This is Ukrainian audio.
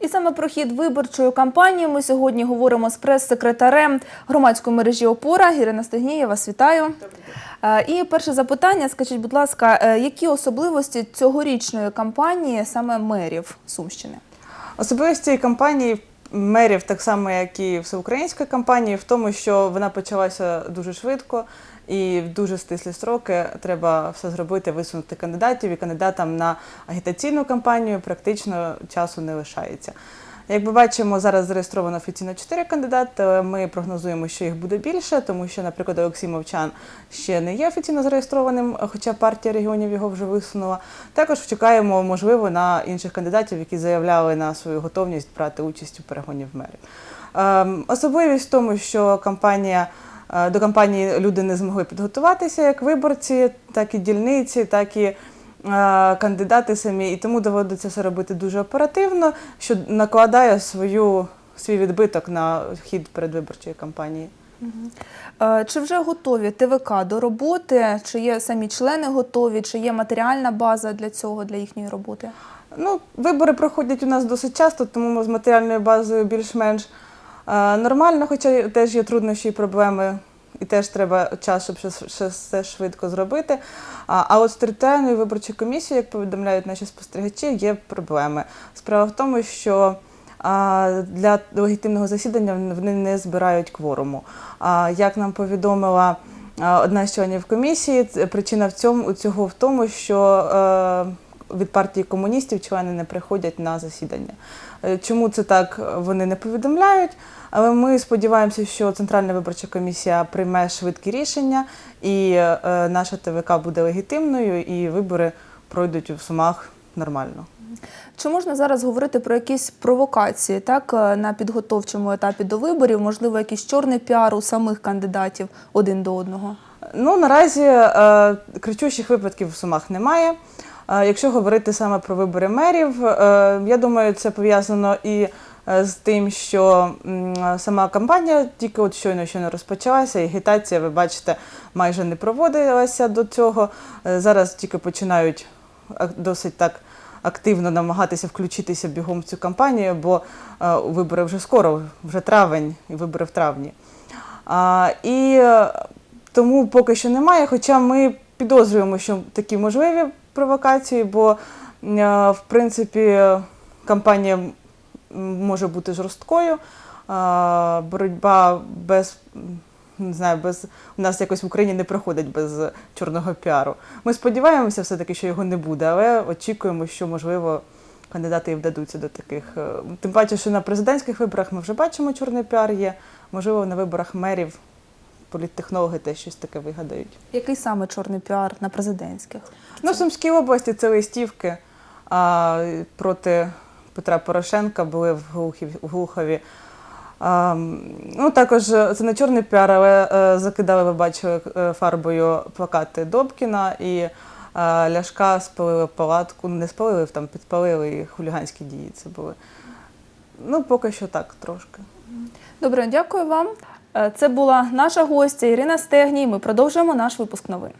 І саме про хід виборчої кампанії ми сьогодні говоримо з прес-секретарем громадської мережі Опора Ірина Стегній. Я вас вітаю. Е, І перше запитання: скажіть, будь ласка, е, які особливості цьогорічної кампанії саме мерів Сумщини? Особливість цієї кампанії мерів, так само як і всеукраїнської кампанії, в тому, що вона почалася дуже швидко і в дуже стислі строки треба все зробити, висунути кандидатів, і кандидатам на агітаційну кампанію практично часу не лишається. Як ми бачимо, зараз зареєстровано офіційно 4 кандидати. Ми прогнозуємо, що їх буде більше, тому що, наприклад, Олексій Мовчан ще не є офіційно зареєстрованим, хоча партія регіонів його вже висунула. Також чекаємо, можливо, на інших кандидатів, які заявляли на свою готовність брати участь у перегоні в мерів. Ем, Особливість в тому, що кампанія. е, До кампанії люди не змогли підготуватися як виборці, так і дільниці, так і кандидати самі, і тому доводиться все робити дуже оперативно, що накладає свою, свій відбиток на хід передвиборчої кампанії. Е, Чи вже готові ТВК до роботи? Чи є самі члени готові? Чи є матеріальна база для цього, для їхньої роботи? Ну, вибори проходять у нас досить часто, тому ми з матеріальною базою більш-менш е, нормально, хоча теж є труднощі і проблеми, і теж треба час, щоб все швидко зробити. А, от з територіальною виборчою комісією, як повідомляють наші спостерігачі, є проблеми. Справа в тому, що для легітимного засідання вони не збирають кворуму. А, як нам повідомила одна з членів комісії, причина в цьому цього в тому, що е, від партії комуністів члени не приходять на засідання. Е, Чому це так вони не повідомляють? Але ми сподіваємося, що Центральна виборча комісія прийме швидкі рішення, і е, наша ТВК буде легітимною, і вибори пройдуть у Сумах нормально. Чи можна зараз говорити про якісь провокації так е, на підготовчому етапі до виборів? Можливо, якийсь чорний піар у самих кандидатів один до одного? Ну наразі е, кричущих випадків в Сумах немає. Якщо говорити саме про вибори мерів, е, я думаю, це пов'язано і е, з тим, що сама кампанія тільки от щойно щойно розпочалася, і агітація, ви бачите, майже не проводилася до цього. Е, зараз тільки починають досить так активно намагатися включитися бігом в цю кампанію, бо вибори вже скоро, вже травень, і вибори в травні. А, і тому поки що немає, хоча ми підозрюємо, що такі можливі провокації, бо е, в принципі кампанія може бути жорсткою. Боротьба без не знаю, без у нас якось в Україні не проходить без чорного піару. Ми сподіваємося, все-таки, що його не буде, але очікуємо, що можливо кандидати і вдадуться до таких. е, Тим паче, що на президентських виборах ми вже бачимо чорний піар є. Можливо, на виборах мерів політтехнологи теж щось таке вигадають. Який саме чорний піар на президентських? Ну, в Сумській області це листівки а, проти Петра Порошенка були в, Глухів, в Глухові. А, ну, також е, це не чорний піар, але е, закидали, ви бачили, е, фарбою плакати Добкіна і е, Ляшка спалили палатку. Ну, не спалили, там підпалили і хуліганські дії це були. Ну, поки що так трошки. Добре, дякую вам. Е, Це була наша гостя Ірина Стегній. Ми продовжуємо наш випуск новин.